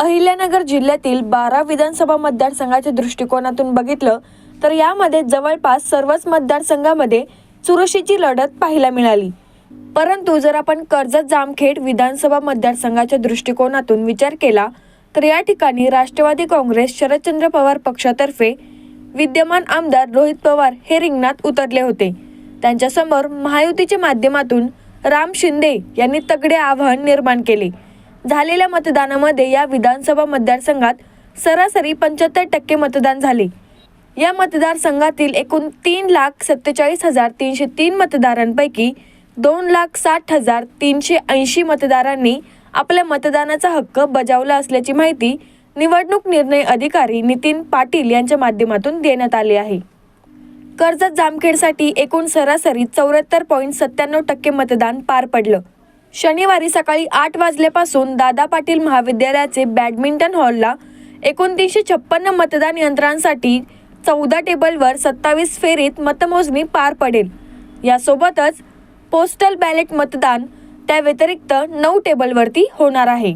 अहिल्यानगर जिल्ह्यातील बारा विधानसभा मतदारसंघाच्या दृष्टिकोनातून बघितलं तर यामध्ये जवळपास सर्वच मतदारसंघामध्ये चुरशीची लढत पाहायला मिळाली. परंतु जर आपण कर्जत जामखेड विधानसभा मतदारसंघाच्या दृष्टिकोनातून विचार केला तर या ठिकाणी राष्ट्रवादी काँग्रेस शरदचंद्र पवार पक्षातर्फे विद्यमान आमदार रोहित पवार हे रिंगणात उतरले होते. त्यांच्यासमोर महायुतीच्या माध्यमातून राम शिंदे यांनी तगडे आव्हान निर्माण केले. झालेल्या मतदानामध्ये या विधानसभा मतदारसंघात सरासरी पंच्याहत्तर टक्के मतदान झाले. या मतदारसंघातील एकूण तीन लाख सत्तेचाळीस हजार तीनशे तीन मतदारांपैकी दोन लाख साठ हजार तीनशे ऐंशी मतदारांनी आपल्या मतदानाचा हक्क बजावला असल्याची माहिती निवडणूक निर्णय अधिकारी नितीन पाटील यांच्या माध्यमातून देण्यात आली आहे. कर्जत जामखेडसाठी एकूण सरासरी चौऱ्याहत्तर पॉईंट सत्त्याण्णव टक्के मतदान पार पडलं. शनिवारी सकाळी आठ वाजल्यापासून दादा पाटील महाविद्यालयाचे बॅडमिंटन हॉलला एकोणतीसशे छप्पन्न मतदान यंत्रांसाठी चौदा टेबलवर सत्तावीस फेरीत मतमोजणी पार पडेल. यासोबतच पोस्टल बॅलेट मतदान त्या व्यतिरिक्त नऊ टेबलवरती होणार आहे.